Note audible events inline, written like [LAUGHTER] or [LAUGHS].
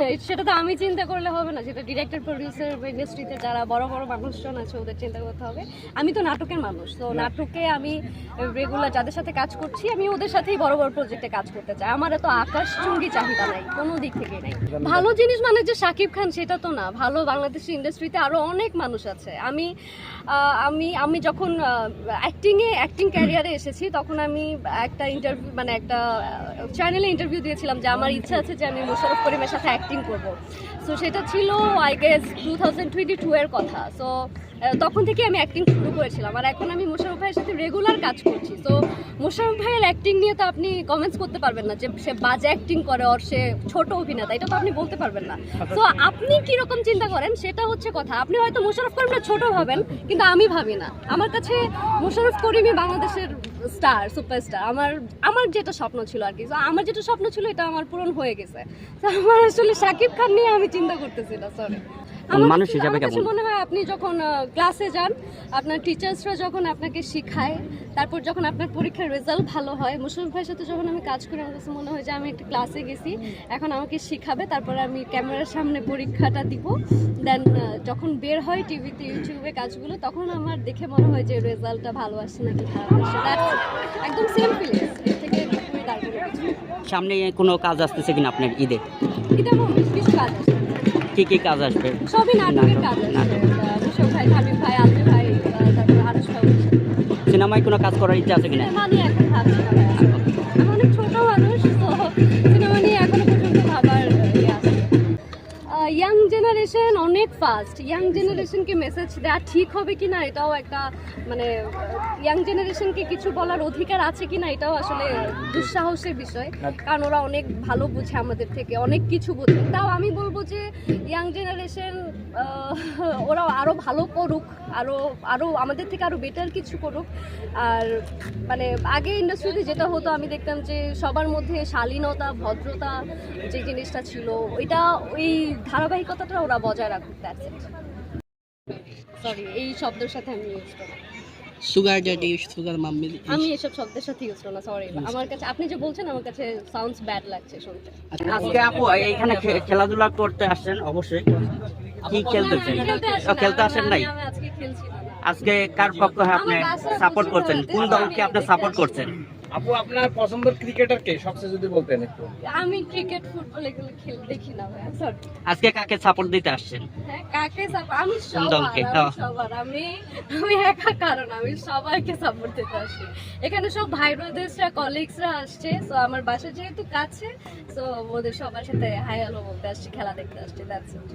[LAUGHS] সেটা তো আমি চিন্তা করলে হবে না যেটা ডিরেক্টর প্রডিউসার ইন্ডাস্ট্রিতে যারা বড় বড় মানুষজন আছে ওদের চিন্তা করতে হবে। আমি তো নাটকের মানুষ তো নাটকে আমি রেগুলার যাদের সাথে কাজ করছি আমি ওদের সাথেই বড় বড় প্রজেক্টে কাজ করতে চাই। আমার এত আকাশচুম্বী চাহিদা নাই কোনো দিক থেকে নাই। ভালো জিনিস মানে যে শাকিব খান সেটা তো না। ভালো বাংলাদেশি ইন্ডাস্ট্রিতে আরও অনেক মানুষ আছে। আমি আমি আমি যখন অ্যাক্টিংয়ে অ্যাক্টিং ক্যারিয়ারে এসেছি তখন আমি একটা ইন্টারভিউ মানে একটা চ্যানেলে ইন্টারভিউ দিয়েছিলাম যে আমার ইচ্ছা আছে যে আমি মোশারফ করিমের সাথে অ্যাক্টিং করব। সো সেটা ছিল I guess two thousand twenty two এর কথা। সো তখন থেকে আমি অ্যাক্টিং শুরু করেছিলাম। আর এখন আমি মোশারফ ভাইয়ের সাথে রেগুলার কাজ করছি। তো মোশারফ ভাইয়ের অ্যাক্টিং নিয়ে তো আপনি কমেন্টস করতে পারবেন না যে সে বাজে অ্যাক্টিং করে ওর সে ছোট অভিনেতা, এটা তো আপনি বলতে পারবেন না। তো আপনি কি রকম চিন্তা করেন? সেটা হচ্ছে কথা, আপনি হয়তো মোশারফ করিমটা ছোট ভাবেন, কিন্তু আমি ভাবি না। আমার কাছে মোশারফ করিমই বাংলাদেশের স্টার সুপারস্টার আমার আমার যেটা স্বপ্ন ছিল আর কি। আমার যেটা স্বপ্ন ছিল, এটা আমার পূরণ হয়ে গেছে। আমার আসলে শাকিব খান নিয়ে আমি চিন্তা করতেছি না সরি মানুষ হিসাবে কেমন? মনে হয় আপনি যখন ক্লাসে যান আপনার টিচার্সরা যখন আপনাকে শেখায় তারপর যখন আপনার পরীক্ষার রেজাল্ট ভালো হয় মুশারফ ভাইয়ের সাথে যখন আমি কাজ করি আমার কাছে মনে হয় যে আমি একটা ক্লাসে গেছি এখন আমাকে শেখাবে তারপর আমি ক্যামেরার সামনে পরীক্ষাটা দিব। দেন যখন বের হয় টিভিতে ইউটিউবে কাজগুলো তখন আমার দেখে মনে হয় যে রেজাল্টটা ভালো আসছে নাকি খারাপ আসছে একদম সেম ফিলিংস এর থেকে সামনে কোনো কাজ আসতেছে কিনা আপনার ঈদে? বেশ কিছু কাজ কি কি কাজ আসবে? সবই নাটকের কাজ আছে নাটক। মুশারফ ভাই হাবিব ভাই আলমি ভাই আহ, তারপর আরও সব সিনেমায় কোনো কাজ করার ইচ্ছা আছে কিনা? মানে এখন ভাবছি। অনেক ফাস্ট ইয়াং জেনারেশনকে মেসেজ দেওয়া ঠিক হবে কি না এটাও একটা মানে ইয়াং জেনারেশনকে কিছু বলার অধিকার আছে কি না এটাও আসলে দুঃসাহসের বিষয়। কারণ ওরা অনেক ভালো বুঝে আমাদের থেকে, অনেক কিছু বোঝে। তাও আমি বলব যে ইয়াং জেনারেশন ওরা আরও ভালো করুক আরও আরও আমাদের থেকে আরও বেটার কিছু করুক। আর মানে আগে ইন্ডাস্ট্রিতে যেটা হতো, আমি দেখতাম যে, সবার মধ্যে শালীনতা, ভদ্রতা যে জিনিসটা ছিল, ওইটা, ওই ধারাবাহিকতাটা ওরা বজায় রাখুক। দ্যাটস ইট সরি এই শব্দের সাথে আমি ইউজ করি সুগার ড্যাডি সুগার মাম্মি আমি এসব শব্দের সাথে ইউজ করি না সরি আমার কাছে আপনি যে বলছেন আমার কাছে সাউন্ডস ব্যাড লাগছে শুনতে। আজকে আপু এইখানে খে- খেলাধুলা করতে আসছেন অবশ্যই। কি খেলতেছেন খেলতে আসেন নাই? আজকে খেলছি না। না। কার পক্ষে আপনি সাপোর্ট করছেন? কোন দলকে আপনি সাপোর্ট করছেন? আপু আপনার পছন্দের ক্রিকেটার কে সবচেয়ে যদি বলতেন একটু? আমি ক্রিকেট ফুটবল এগুলো খেল দেখি না ভাই সরি আজকে কাকে সাপোর্ট দিতে আসছেন? হ্যাঁ কাকে সাপোর্ট আমি কোন সবার আমি হ্যাঁ। সবার আমি আমি একা কারণ আমি সবাইকে সাপোর্ট দিতে আসি এখানে সব ভাই ব্রাদার্সরা কলিগসরা আসছে তো আমার বাসা যেহেতু কাছে তো ওদের সবার সাথে হাই হ্যালো বলতে আসছি খেলা দেখতে আসছি দ্যাটস ইট